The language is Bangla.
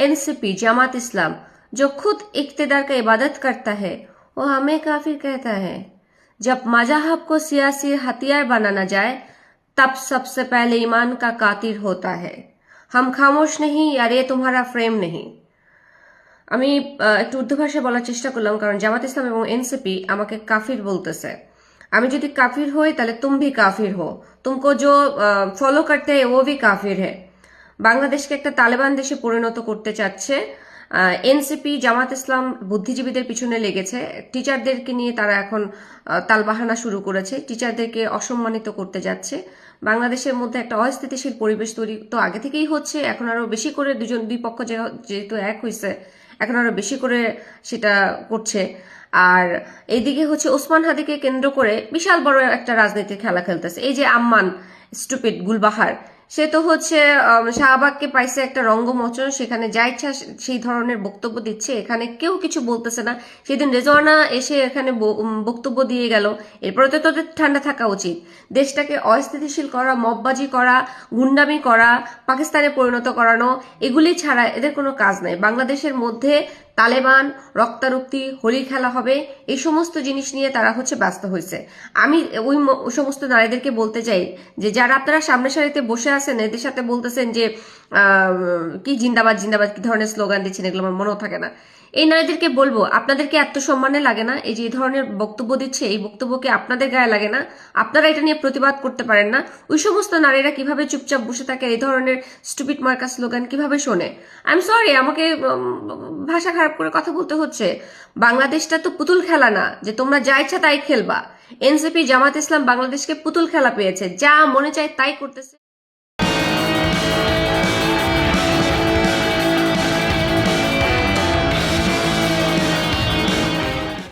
एनसीपी जमात इस्लाम जो खुद इकतदार का इबादत करता है वो हमें काफिर कहता है जब मजहब को सियासी हथियार बनाना जाए तब सबसे पहले ईमान का कातिल होता है हम खामोश नहीं यार ये तुम्हारा फ्रेम नहीं আমি আহ, একটু উর্দু ভাষায় বলার চেষ্টা করলাম কারণ জামাত ইসলাম এবং এনসিপি আমাকে কাফির বলতেছে আমি যদি কাফির হই তাহলে তুম ভি কাফির হো তুমকো जो ফলো করতে है वो भी কাফির है বাংলাদেশকে একটা তালেবান দেশে পরিণত করতে চাচ্ছে। এনসিপি, জামাত ইসলাম বুদ্ধিজীবীদের পিছনে লেগেছে। টিচারদেরকে নিয়ে তারা এখন তালবাহানা শুরু করেছে। টিচারদেরকে অসম্মানিত করতে যাচ্ছে। বাংলাদেশের মধ্যে একটা অস্থিতিশীল পরিবেশ তৈরি তো আগে থেকেই হচ্ছে। এখন আরও বেশি করে দুজন, দুই পক্ষ যেহেতু এক হয়েছে এখন আরও বেশি করে সেটা করছে। আর এইদিকে হচ্ছে ওসমান হাদিকে কেন্দ্র করে বিশাল বড় একটা রাজনীতির খেলা খেলতেছে। এই যে আম্মান, স্টুপিড, গুলবাহার সে তো হচ্ছে শাহবাগকে পাইছে একটা রঙ্গমোচন, সেখানে যা ইচ্ছা সেই ধরনের বক্তব্য দিচ্ছে। এখানে কেউ কিছু বলতেছে না। সেদিন রেজওয়ানা এসে এখানে বক্তব্য দিয়ে গেল। এরপরে তো তোদের ঠান্ডা থাকা উচিত। দেশটাকে অস্থিতিশীল করা মববাজি করা, গুন্ডামি করা, পাকিস্তানে পরিণত করানো, এগুলি ছাড়া এদের কোনো কাজ নাই। বাংলাদেশের মধ্যে তালেবান, রক্তারক্তি, হোলি খেলা হবে, এই সমস্ত জিনিস নিয়ে তারা হচ্ছে ব্যস্ত হয়েছে। আমি ওই সমস্ত নারীদেরকে বলতে চাই যে, যারা আপনারা সামনে সারিতে বসে আছেন? এদের সাথে বলতেছেন যে কি জিন্দাবাদ জিন্দাবাদ, কি ধরনের স্লোগান দিচ্ছেন এগুলো আমার মনেও থাকে না। এই নারীদেরকে বলব, আপনাদেরকে আত্মসম্মানে লাগে না? এই যে ধরনের বক্তব্য দিচ্ছে, এই বক্তব্যকে আপনাদের গায়ে লাগে না? আপনারা এটা নিয়ে প্রতিবাদ করতে পারেন না? ওই সমস্ত নারীরা কীভাবে চুপচাপ বসে থাকে, এই ধরনের স্টুপিড মার্কা স্লোগান কীভাবে শোনে? আই এম সরি আমাকে ভাষা খারাপ করে কথা বলতে হচ্ছে। বাংলাদেশটা তো পুতুল খেলা না, যে তোমরা যা ইচ্ছা তাই খেলবা। এনসিপি জামাত ইসলাম বাংলাদেশকে পুতুল খেলা পেয়েছে, যা মনে চায় তাই করতেছে।